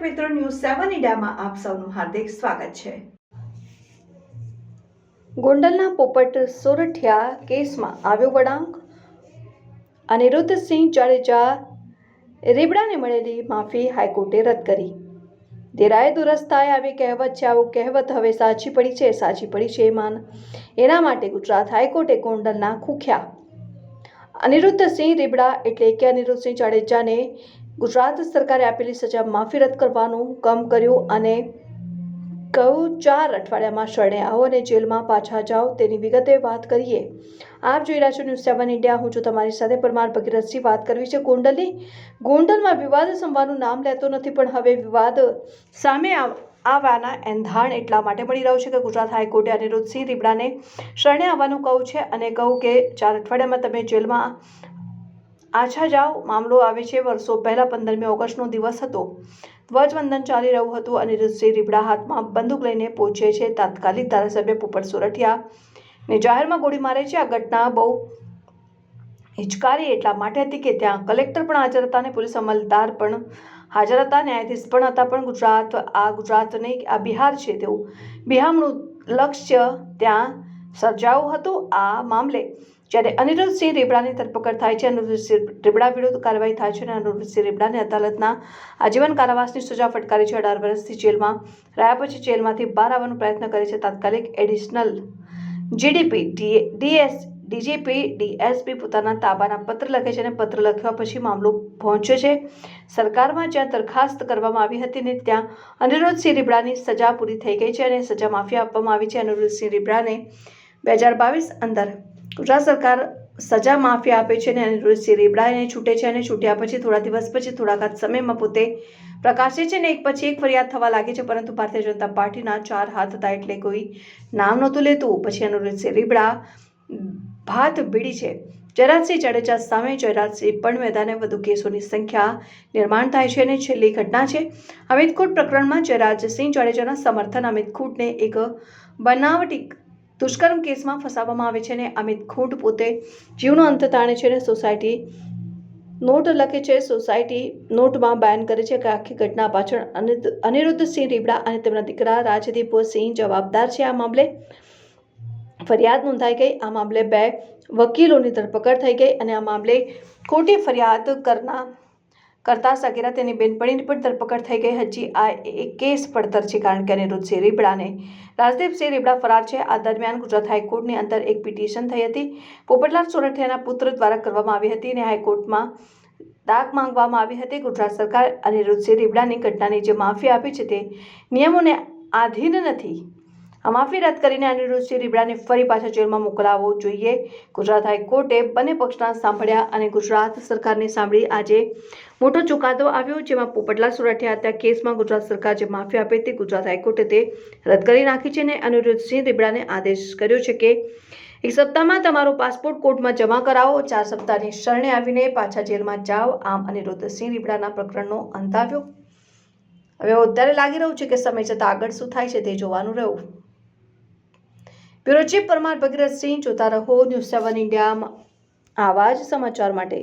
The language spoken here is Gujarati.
ન્યૂઝ સેવન ઇન્ડિયામાં આપ સૌનું હાર્દિક સ્વાગત છે. ગોંડલના પોપટ સોરઠિયા કેસમાં આવ્યો વળાંક. અનિરુદ્ધસિંહ જાડેજા રેબડાને મળેલી માફી હાઈકોર્ટે રદ કરી. દેરાએ દુરસ્તાએ આવી કહેવત છે, આવું કહેવત હવે સાચી પડી છે, સાચી પડી છે માન એના માટે ગુજરાત હાઈકોર્ટે ગોંડલના ખૂખ્યા. અનિરુદ્ધસિંહ રીબડા એટલે કે અનિરુદ્ધસિંહ જાડેજાને ગુજરાત સરકારે આપેલી સજા માફી રદ કરવાનું કામ કર્યું અને કહ્યું ચાર અઠવાડિયામાં શરણે આવો અને જેલમાં પાછા જાઓ તેની વિગતે વાત કરીએ. આપ જોઈ રહ્યા છો ન્યૂઝ સેવન ઇન્ડિયા. હું છું તમારી સાથે પરમાર ભગીરથસિંહ. વાત કરવી છે ગોંડલની. ગોંડલમાં વિવાદ સંભાળનું નામ લેતો નથી, પણ હવે વિવાદ સામે આવ- આવવાના એંધાણ એટલા માટે મળી રહ્યું છે કે ગુજરાત હાઈકોર્ટે અનિરુદ્ધસિંહ રીબડાને શરણે આવવાનું કહ્યું છે અને કહું કે ચાર અઠવાડિયામાં તમે જેલમાં આછા જાઓ, મામલો આવે છે વર્ષો પહેલા પંદરમી ઓગસ્ટનો દિવસ હતો. ધ્વજવંદન ચાલી રહ્યું હતું અને ઋષિ રીબડા હાથમાં બંદૂક લઈને પહોંચે છે. તાત્કાલિક ધારાસભ્ય પોપટ સોરઠિયા ને જાહેરમાં ગોળી મારે છે. આ ઘટના બહુ હિચકારી એટલા માટે હતી કે ત્યાં કલેક્ટર પણ હાજર હતા અને પોલીસ અમલદાર પણ હાજર હતા. ન્યાયાધીશ પણ હતા, પણ ગુજરાત, આ ગુજરાત નહીં આ બિહાર છે તેવું. બિહારનું લક્ષ્ય ત્યાં સર્જાયું હતું આ મામલે. જ્યારે અનિરુદ્ધસિંહ રેબડાની ધરપકડ થાય છે અનિરુદ્ધસિંહ રેબડા વિરુદ્ધ કાર્યવાહી થાય છે અને અનિરુદ્ધસિંહ રેબડાને અદાલતના આજીવન કારાવાસની સજા ફટકારી છે. અઢાર વર્ષથી જેલમાં રહ્યા પછી જેલમાંથી બહાર આવવાનો પ્રયત્ન કરે છે તાત્કાલિક additional GDP DS, DGP, DSP પોતાના તાબાના પત્ર લખે છે અને પત્ર લખ્યા પછી મામલો પહોંચ્યો છે. સરકારમાં જ્યાં દરખાસ્ત કરવામાં આવી હતી ને ત્યાં અનિરુદ્ધસિંહ રીબડાની સજા પૂરી થઈ ગઈ છે અને સજા માફી આપવામાં આવી છે. અનિરુદ્ધસિંહ રીબડાને બે હજાર બાવીસ અંદર. ગુજરાત સરકાર સજા માફી આપે છે અને અનિરુદ્ધસિંહ રીબડાને છૂટે છે અને છૂટ્યા પછી થોડા દિવસ પછી, થોડાક સમયમાં પોતે પ્રકાશે છે ને એક પછી એક ફરિયાદ થવા લાગે છે, પરંતુ ભારતીય જનતા પાર્ટીના ચાર હાથ હતા એટલે કોઈ નામ નહોતું લેતું. પછી અનિરુદ્ધસિંહ રીબડા ભાત ભીડી છે. જયરાજસિંહ જાડેજા સામે જયરાજસિંહ પણ મેદાને વધુ કેસોની સંખ્યા નિર્માણ થાય છે અને છેલ્લી ઘટના છે. અમિત પ્રકરણમાં જયરાજસિંહ જાડેજાના સમર્થન અમિત ખૂટને એક બનાવટી દુષ્કર્મ કેસમાં ફસાવવામાં આવે છે અને અમિત ખૂંટ પોતે જીવનો અંત તાણે છે અને સોસાયટી નોટ લખે છે. સોસાયટી નોટમાં બયાન કરે છે કે આખી ઘટના પાછળ અનિરુદ્ધ- સિંહ રીબડા અને તેમના દીકરા રાજદીપ સિંહ જવાબદાર છે આ મામલે. ફરિયાદ નોંધાઈ ગઈ. આ મામલે બે વકીલોની ધરપકડ થઈ ગઈ અને આ મામલે ખોટી ફરિયાદ કરનાર કરતા સગીરા તેની બેનપણીની પણ ધરપકડ થઈ ગઈ હજી આ એક કેસ પડતર છે કારણ કે અનિરુદ્ધસિંહ રીબડાને રાજદીપસિંહ રીબડા ફરાર છે. આ દરમિયાન ગુજરાત હાઈકોર્ટની અંદર એક પિટિશન થઈ હતી. પોપટલાલ સોરઠિયાના પુત્ર દ્વારા કરવામાં આવી હતી અને હાઈકોર્ટમાં દાગ માંગવામાં આવી હતી. ગુજરાત સરકાર અનિરુદ્ધસિંહ રીબડાની ઘટનાની જે માફી આપી છે તે નિયમોને આધીન નથી. આ માફી રદ કરીને અનિરુદ્ધસિંહ રીબડાને ફરી પાછા જેલમાં મોકલાવવો જોઈએ. ગુજરાત હાઈકોર્ટે બંને પક્ષના સાંભળ્યા અને ગુજરાત સરકારને સાંભળી આજે મોટો ચુકાદો આવ્યો જેમાં પોપટલા સુરઠિયા હત્યા કેસમાં ગુજરાત સરકાર જે માફી આપે તે ગુજરાત હાઈકોર્ટે તે રદ કરી નાખી છે અને અનિરુદ્ધસિંહ રીબડાને આદેશ કર્યો છે કે એક સપ્તાહમાં તમારો પાસપોર્ટ કોર્ટમાં જમા કરાવો. ચાર સપ્તાહની શરણે આવીને પાછા જેલમાં જાઓ. આમ અનિરુદ્ધસિંહ રીબડાના પ્રકરણનો અંત આવ્યો. હવે અત્યારે લાગી રહ્યું છે કે સમય જતાં આગળ શું થાય છે તે જોવાનું રહ્યું. બ્યુરો ચીફ પરમાર ભગીરથસિંહ જોતા રહો ન્યૂઝ સેવન ઇન્ડિયા આવા જ સમાચાર માટે.